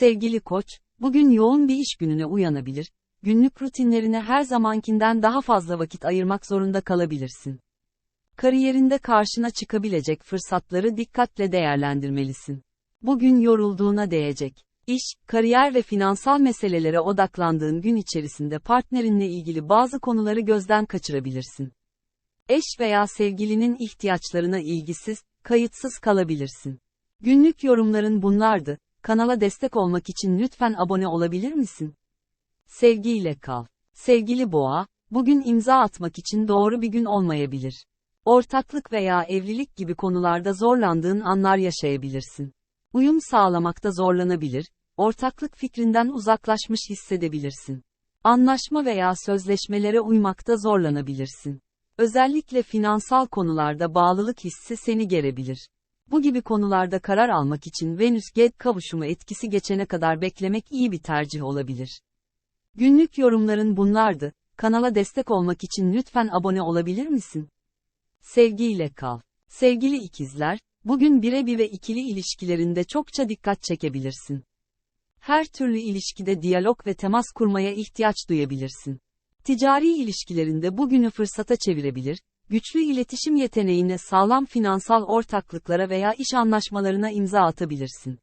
Sevgili koç, bugün yoğun bir iş gününe uyanabilir, günlük rutinlerine her zamankinden daha fazla vakit ayırmak zorunda kalabilirsin. Kariyerinde karşına çıkabilecek fırsatları dikkatle değerlendirmelisin. Bugün yorulduğuna değecek. İş, kariyer ve finansal meselelere odaklandığın gün içerisinde partnerinle ilgili bazı konuları gözden kaçırabilirsin. Eş veya sevgilinin ihtiyaçlarına ilgisiz, kayıtsız kalabilirsin. Günlük yorumların bunlardı. Kanala destek olmak için lütfen abone olabilir misin? Sevgiyle kal. Sevgili boğa, bugün imza atmak için doğru bir gün olmayabilir. Ortaklık veya evlilik gibi konularda zorlandığın anlar yaşayabilirsin. Uyum sağlamakta zorlanabilir, ortaklık fikrinden uzaklaşmış hissedebilirsin. Anlaşma veya sözleşmelere uymakta zorlanabilirsin. Özellikle finansal konularda bağlılık hissi seni gerebilir. Bu gibi konularda karar almak için Venüs-Get kavuşumu etkisi geçene kadar beklemek iyi bir tercih olabilir. Günlük yorumların bunlardı. Kanala destek olmak için lütfen abone olabilir misin? Sevgiyle kal. Sevgili ikizler, bugün birebir ve ikili ilişkilerinde çokça dikkat çekebilirsin. Her türlü ilişkide diyalog ve temas kurmaya ihtiyaç duyabilirsin. Ticari ilişkilerinde bugünü fırsata çevirebilir, güçlü iletişim yeteneğine sağlam finansal ortaklıklara veya iş anlaşmalarına imza atabilirsin.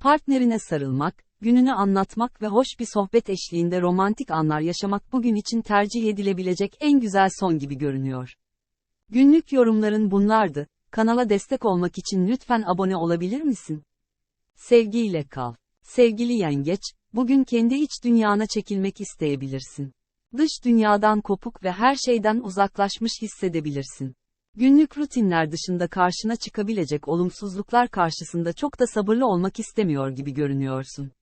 Partnerine sarılmak, gününü anlatmak ve hoş bir sohbet eşliğinde romantik anlar yaşamak bugün için tercih edilebilecek en güzel son gibi görünüyor. Günlük yorumların bunlardı. Kanala destek olmak için lütfen abone olabilir misin? Sevgiyle kal. Sevgili yengeç, bugün kendi iç dünyana çekilmek isteyebilirsin. Dış dünyadan kopuk ve her şeyden uzaklaşmış hissedebilirsin. Günlük rutinler dışında karşına çıkabilecek olumsuzluklar karşısında çok da sabırlı olmak istemiyor gibi görünüyorsun.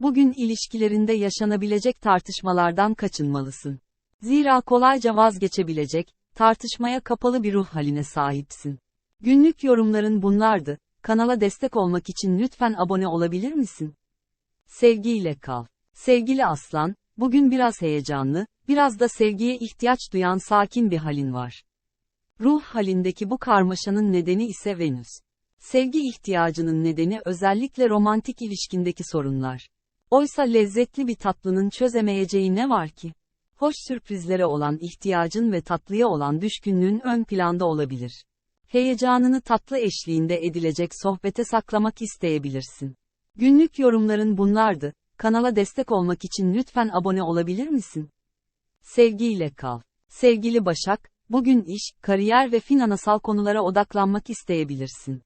Bugün ilişkilerinde yaşanabilecek tartışmalardan kaçınmalısın. Zira kolayca vazgeçebilecek, tartışmaya kapalı bir ruh haline sahipsin. Günlük yorumların bunlardı. Kanala destek olmak için lütfen abone olabilir misin? Sevgiyle kal. Sevgili aslan, bugün biraz heyecanlı, biraz da sevgiye ihtiyaç duyan sakin bir halin var. Ruh halindeki bu karmaşanın nedeni ise Venüs. Sevgi ihtiyacının nedeni özellikle romantik ilişkindeki sorunlar. Oysa lezzetli bir tatlının çözemeyeceği ne var ki? Hoş sürprizlere olan ihtiyacın ve tatlıya olan düşkünlüğün ön planda olabilir. Heyecanını tatlı eşliğinde edilecek sohbete saklamak isteyebilirsin. Günlük yorumların bunlardı. Kanala destek olmak için lütfen abone olabilir misin? Sevgiyle kal. Sevgili Başak, bugün iş, kariyer ve finansal konulara odaklanmak isteyebilirsin.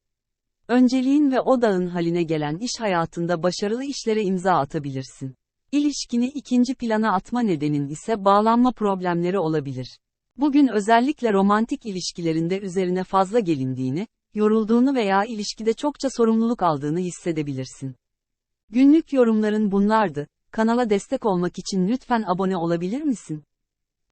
Önceliğin ve odağın haline gelen iş hayatında başarılı işlere imza atabilirsin. İlişkini ikinci plana atma nedenin ise bağlanma problemleri olabilir. Bugün özellikle romantik ilişkilerinde üzerine fazla gelindiğini, yorulduğunu veya ilişkide çokça sorumluluk aldığını hissedebilirsin. Günlük yorumların bunlardı. Kanala destek olmak için lütfen abone olabilir misin?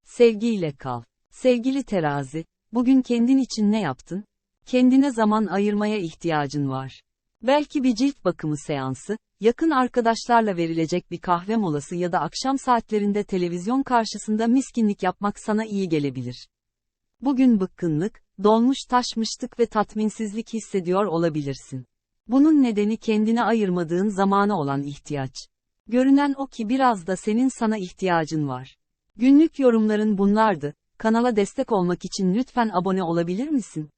Sevgiyle kal. Sevgili terazi, bugün kendin için ne yaptın? Kendine zaman ayırmaya ihtiyacın var. Belki bir cilt bakımı seansı, yakın arkadaşlarla verilecek bir kahve molası ya da akşam saatlerinde televizyon karşısında miskinlik yapmak sana iyi gelebilir. Bugün bıkkınlık, dolmuş taşmıştık ve tatminsizlik hissediyor olabilirsin. Bunun nedeni kendine ayırmadığın zamana olan ihtiyaç. Görünen o ki biraz da senin sana ihtiyacın var. Günlük yorumların bunlardı. Kanala destek olmak için lütfen abone olabilir misin?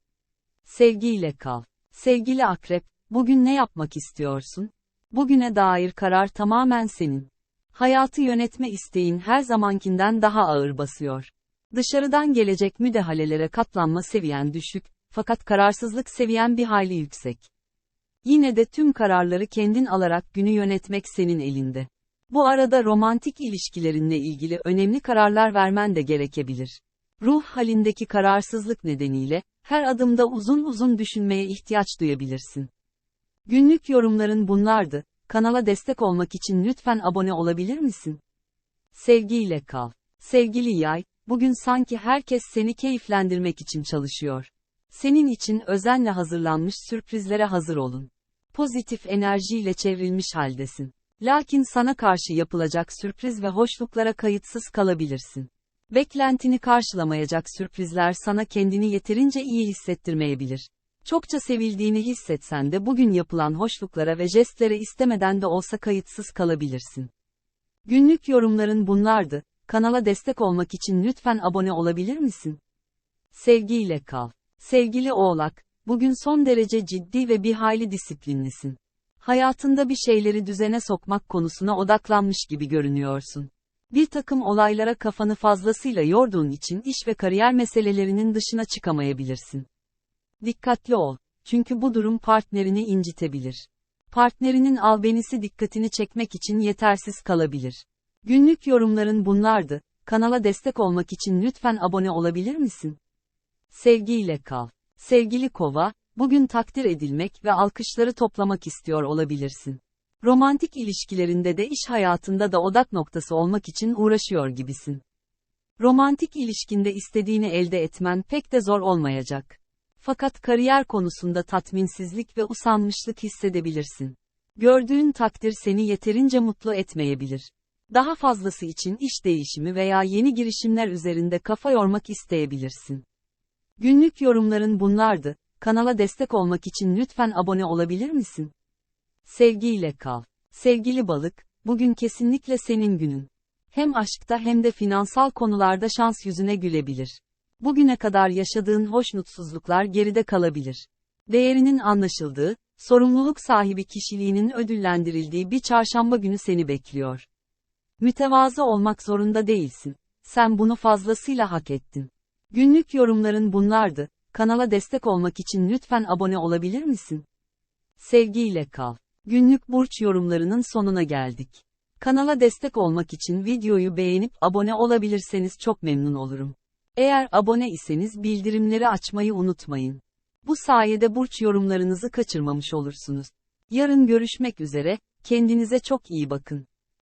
Sevgiyle kal. Sevgili akrep, bugün ne yapmak istiyorsun? Bugüne dair karar tamamen senin. Hayatı yönetme isteğin her zamankinden daha ağır basıyor. Dışarıdan gelecek müdahalelere katlanma seviyen düşük, fakat kararsızlık seviyen bir hayli yüksek. Yine de tüm kararları kendin alarak günü yönetmek senin elinde. Bu arada romantik ilişkilerinle ilgili önemli kararlar vermen de gerekebilir. Ruh halindeki kararsızlık nedeniyle, her adımda uzun uzun düşünmeye ihtiyaç duyabilirsin. Günlük yorumların bunlardı. Kanala destek olmak için lütfen abone olabilir misin? Sevgiyle kal. Sevgili yay, bugün sanki herkes seni keyiflendirmek için çalışıyor. Senin için özenle hazırlanmış sürprizlere hazır olun. Pozitif enerjiyle çevrilmiş haldesin. Lakin sana karşı yapılacak sürpriz ve hoşluklara kayıtsız kalabilirsin. Beklentini karşılamayacak sürprizler sana kendini yeterince iyi hissettirmeyebilir. Çokça sevildiğini hissetsen de bugün yapılan hoşluklara ve jestlere istemeden de olsa kayıtsız kalabilirsin. Günlük yorumların bunlardı. Kanala destek olmak için lütfen abone olabilir misin? Sevgiyle kal. Sevgili Oğlak, bugün son derece ciddi ve bir hayli disiplinlisin. Hayatında bir şeyleri düzene sokmak konusuna odaklanmış gibi görünüyorsun. Bir takım olaylara kafanı fazlasıyla yorduğun için iş ve kariyer meselelerinin dışına çıkamayabilirsin. Dikkatli ol, çünkü bu durum partnerini incitebilir. Partnerinin albenisi dikkatini çekmek için yetersiz kalabilir. Günlük yorumların bunlardı. Kanala destek olmak için lütfen abone olabilir misin? Sevgiyle kal. Sevgili Kova, bugün takdir edilmek ve alkışları toplamak istiyor olabilirsin. Romantik ilişkilerinde de iş hayatında da odak noktası olmak için uğraşıyor gibisin. Romantik ilişkinde istediğini elde etmen pek de zor olmayacak. Fakat kariyer konusunda tatminsizlik ve usanmışlık hissedebilirsin. Gördüğün takdir seni yeterince mutlu etmeyebilir. Daha fazlası için iş değişimi veya yeni girişimler üzerinde kafa yormak isteyebilirsin. Günlük yorumların bunlardı. Kanala destek olmak için lütfen abone olabilir misin? Sevgiyle kal. Sevgili balık, bugün kesinlikle senin günün. Hem aşkta hem de finansal konularda şans yüzüne gülebilir. Bugüne kadar yaşadığın hoşnutsuzluklar geride kalabilir. Değerinin anlaşıldığı, sorumluluk sahibi kişiliğinin ödüllendirildiği bir çarşamba günü seni bekliyor. Mütevazı olmak zorunda değilsin. Sen bunu fazlasıyla hak ettin. Günlük yorumların bunlardı. Kanala destek olmak için lütfen abone olabilir misin? Sevgiyle kal. Günlük burç yorumlarının sonuna geldik. Kanala destek olmak için videoyu beğenip abone olabilirseniz çok memnun olurum. Eğer abone iseniz bildirimleri açmayı unutmayın. Bu sayede burç yorumlarınızı kaçırmamış olursunuz. Yarın görüşmek üzere, kendinize çok iyi bakın.